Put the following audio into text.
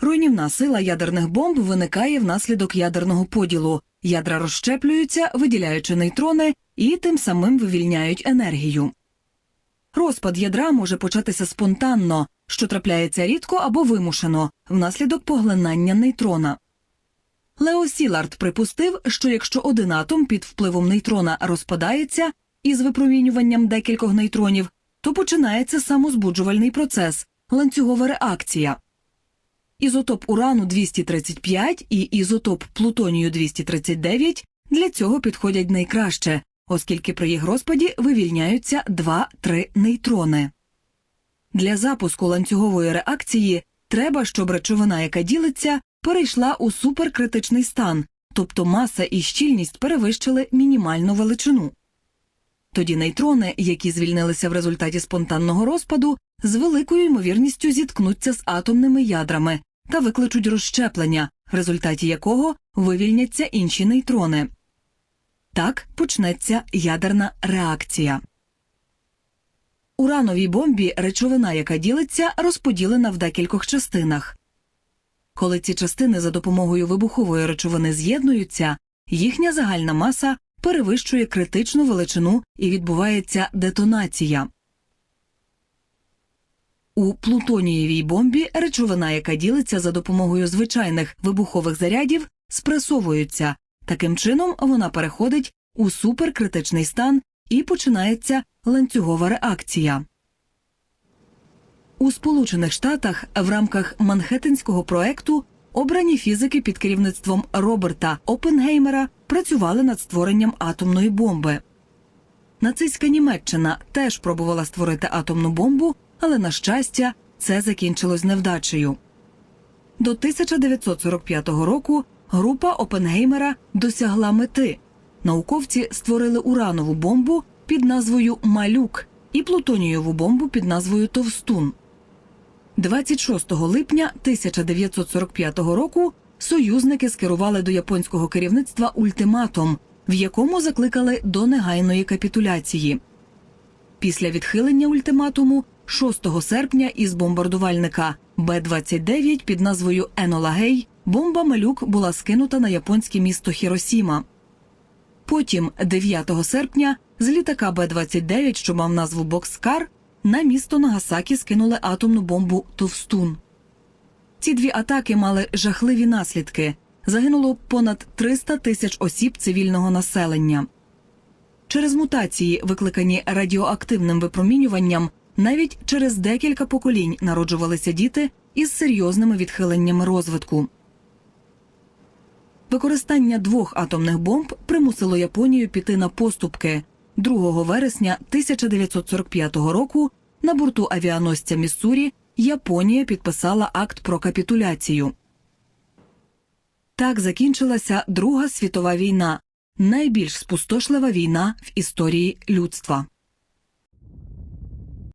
Руйнівна сила ядерних бомб виникає внаслідок ядерного поділу. Ядра розщеплюються, виділяючи нейтрони, і тим самим вивільняють енергію. Розпад ядра може початися спонтанно, що трапляється рідко або вимушено, внаслідок поглинання нейтрона. Лео Сілард припустив, що якщо один атом під впливом нейтрона розпадається із випромінюванням декількох нейтронів, то починається самозбуджувальний процес ланцюгова реакція. Ізотоп урану 235 і ізотоп плутонію 239 для цього підходять найкраще, оскільки при їх розпаді вивільняються 2-3 нейтрони. Для запуску ланцюгової реакції треба, щоб речовина, яка ділиться, перейшла у суперкритичний стан, тобто маса і щільність перевищили мінімальну величину. Тоді нейтрони, які звільнилися в результаті спонтанного розпаду, з великою ймовірністю зіткнуться з атомними ядрами та викличуть розщеплення, в результаті якого вивільняться інші нейтрони. Так почнеться ядерна реакція. Урановій бомбі речовина, яка ділиться, розподілена в декількох частинах. Коли ці частини за допомогою вибухової речовини з'єднуються, їхня загальна маса перевищує критичну величину і відбувається детонація. У плутонієвій бомбі речовина, яка ділиться за допомогою звичайних вибухових зарядів, спресовується. Таким чином вона переходить у суперкритичний стан і починається ланцюгова реакція. У Сполучених Штатах в рамках Манхеттенського проекту обрані фізики під керівництвом Роберта Опенгеймера працювали над створенням атомної бомби. Нацистська Німеччина теж пробувала створити атомну бомбу, але, на щастя, це закінчилось невдачею. До 1945 року група Опенгеймера досягла мети. Науковці створили уранову бомбу під назвою Малюк і плутонієву бомбу під назвою Товстун. 26 липня 1945 року союзники скерували до японського керівництва ультиматум, в якому закликали до негайної капітуляції. Після відхилення ультиматуму 6 серпня із бомбардувальника Б-29 під назвою Енола Гей бомба Малюк була скинута на японське місто Хіросіма. Потім, 9 серпня, з літака Б-29, що мав назву Бокскар, на місто Нагасакі скинули атомну бомбу Товстун. Ці дві атаки мали жахливі наслідки. Загинуло понад 300 тисяч осіб цивільного населення. Через мутації, викликані радіоактивним випромінюванням, навіть через декілька поколінь народжувалися діти із серйозними відхиленнями розвитку. Використання двох атомних бомб примусило Японію піти на поступки. 2 вересня 1945 року на борту авіаносця Міссурі Японія підписала акт про капітуляцію. Так закінчилася Друга світова війна, найбільш спустошлива війна в історії людства.